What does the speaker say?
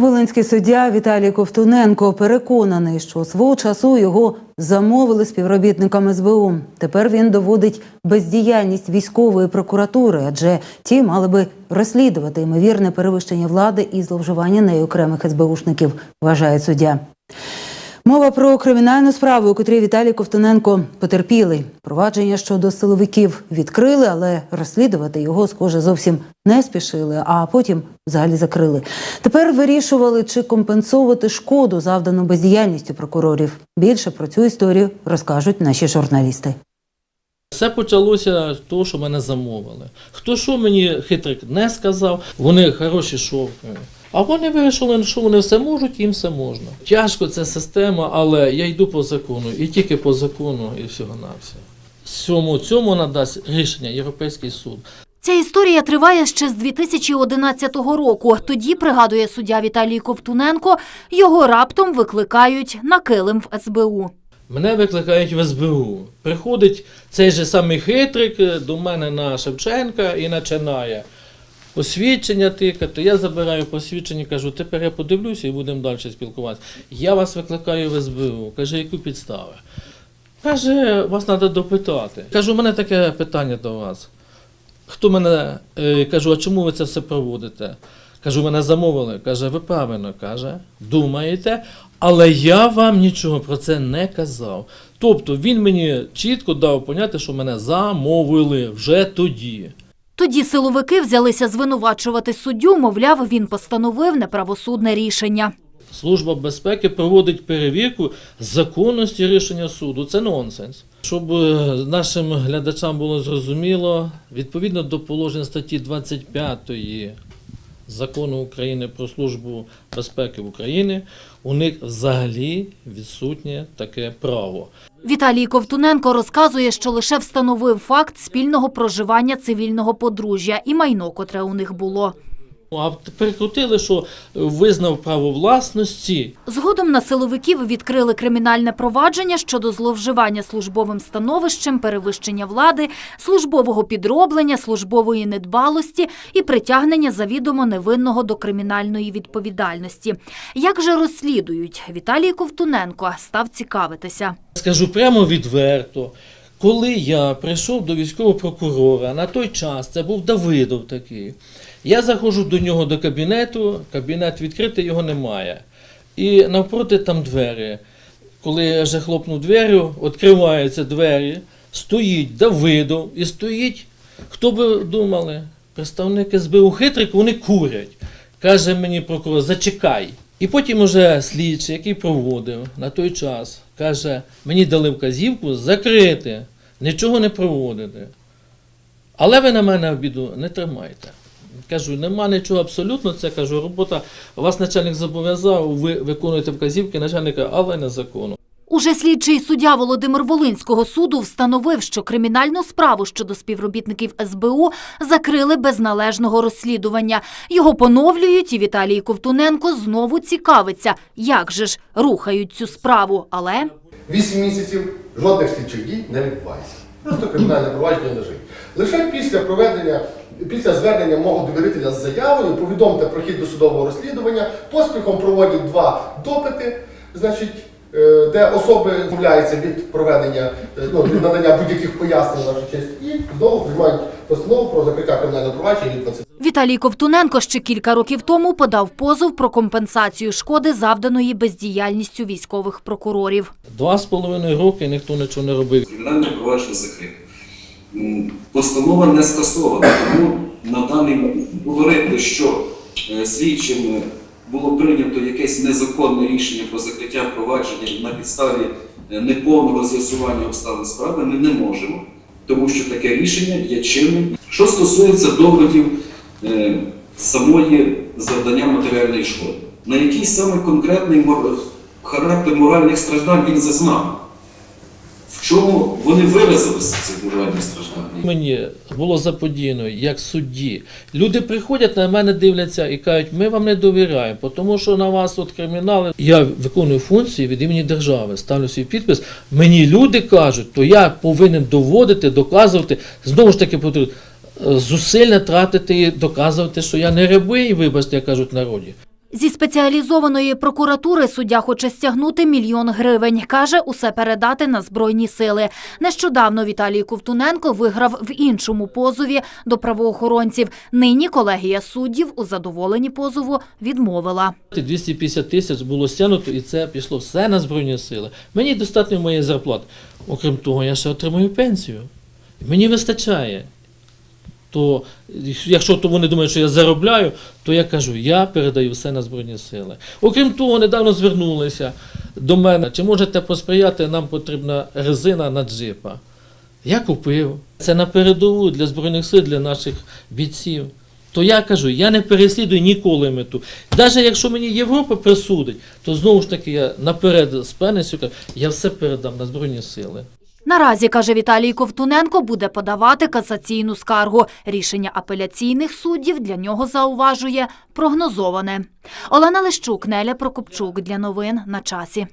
Волинський суддя Віталій Ковтуненко переконаний, що свого часу його замовили співробітникам СБУ. Тепер він доводить бездіяльність військової прокуратури, адже ті мали би розслідувати ймовірне перевищення влади і зловживання нею окремих СБУшників, вважає суддя. Мова про кримінальну справу, у котрій Віталій Ковтуненко потерпілий. Провадження щодо силовиків відкрили, але розслідувати його, схоже, зовсім не спішили, а потім взагалі закрили. Тепер вирішували, чи компенсувати шкоду, завдану бездіяльністю прокурорів. Більше про цю історію розкажуть наші журналісти. Все почалося з того, що мене замовили. Хто що мені хитрик не сказав, вони хороші шовки. А вони вирішили, що вони все можуть, їм все можна. Тяжко ця система, але я йду по закону, і тільки по закону, і всього на все. Цьому, цьому надасть рішення Європейський суд. Ця історія триває ще з 2011 року. Тоді, пригадує суддя Віталій Ковтуненко, його раптом викликають на килим в СБУ. Мене викликають в СБУ. Приходить цей же самий хитрик до мене на Шевченка і починає посвідчення тикати. Я забираю посвідчення, кажу, тепер я подивлюся і будемо далі спілкуватися. Я вас викликаю в СБУ. Каже, які підстави? Каже, вас треба допитати. Кажу, у мене таке питання до вас. Хто мене е, кажу, а чому ви це все проводите? Кажу, мене замовили. Каже, ви правильно каже, думаєте, але я вам нічого про це не казав. Тобто він мені чітко дав поняти, що мене замовили вже тоді. Тоді силовики взялися звинувачувати суддю, мовляв, він постановив неправосудне рішення. Служба безпеки проводить перевірку законності рішення суду. Це нонсенс. Щоб е, нашим глядачам було зрозуміло, відповідно до положень статті 25 закону України про службу безпеки України, у них взагалі відсутнє таке право. Віталій Ковтуненко розказує, що лише встановив факт спільного проживання цивільного подружжя і майно, котре у них було. А перекрутили, що визнав право власності. Згодом на силовиків відкрили кримінальне провадження щодо зловживання службовим становищем, перевищення влади, службового підроблення, службової недбалості і притягнення завідомо невинного до кримінальної відповідальності. Як же розслідують? Віталій Ковтуненко став цікавитися. Скажу прямо відверто. Коли я прийшов до військового прокурора, на той час це був Давидов такий. Я заходжу до нього до кабінету, кабінет відкритий, його немає. І навпроти там двері. Коли я вже хлопнув двері, відкриваються двері, стоїть Давидов і стоїть, хто би думали, представник СБУ хитрик, вони курять. Каже мені прокурор, зачекай. І потім уже слідчий, який проводив на той час, каже, мені дали вказівку закрити, нічого не проводити. Але ви на мене обіду не тримайте. Кажу, нема нічого абсолютно, це кажу, робота. Вас начальник зобов'язав, ви виконуєте вказівки начальника, але не закону. Уже слідчий суддя Володимир Волинського суду встановив, що кримінальну справу щодо співробітників СБУ закрили без належного розслідування. Його поновлюють, і Віталій Ковтуненко знову цікавиться, як же ж рухають цю справу. Але Вісім місяців жодних слідчих дій не відбувається. Просто кримінальне провадження лежить. Лише після проведення, після звернення мого довірителя з заявою, повідомте про хід досудового розслідування, поспіхом проводять два допити, значить, де особи відмовляються від проведення, е, ну, від надання будь-яких пояснень на вашу честь, і знову приймають постанову про закриття кримінального провадження від 20 Віталій Ковтуненко ще кілька років тому подав позов про компенсацію шкоди, завданої бездіяльністю військових прокурорів. Два з половиною роки ніхто нічого не робив. Кримінальне провадження закрите. Постанова не скасована, тому на даний момент говорити, що е, слідчим було прийнято якесь незаконне рішення про закриття провадження на підставі е, неповного з'ясування обставин справи ми не можемо, тому що таке рішення є чинним. Що стосується доводів е, самої завдання матеріальної шкоди, на який саме конкретний характер моральних страждань він зазнав? В чому вони виразилися ці моральні страждання? Мені було заподіяно як судді. Люди приходять на мене, дивляться і кажуть, ми вам не довіряємо, тому що на вас от кримінали. Я виконую функції від імені держави, ставлю свій підпис. Мені люди кажуть, то я повинен доводити, доказувати, знову ж таки зусилля тратити і доказувати, що я не рабий, вибачте, як кажуть народі. Зі спеціалізованої прокуратури суддя хоче стягнути мільйон гривень. Каже, усе передати на Збройні сили. Нещодавно Віталій Ковтуненко виграв в іншому позові до правоохоронців. Нині колегія суддів у задоволенні позову відмовила. 250 тисяч було стягнуто, і це пішло все на Збройні сили. Мені достатньо моєї зарплати. Окрім того, я ще отримую пенсію. Мені вистачає. То якщо то вони думають, що я заробляю, то я кажу, я передаю все на Збройні сили. Окрім того, недавно звернулися до мене, чи можете посприяти, нам потрібна резина на джипа. Я купив. Це на передову для Збройних сил, для наших бійців. То я кажу, я не переслідую ніколи мету. Навіть якщо мені Європа присудить, то знову ж таки я наперед з кажу, я все передам на Збройні сили. Наразі, каже Віталій Ковтуненко, буде подавати касаційну скаргу. Рішення апеляційних суддів для нього зауважує прогнозоване. Олена Лещук, Неля Прокопчук для новин на часі.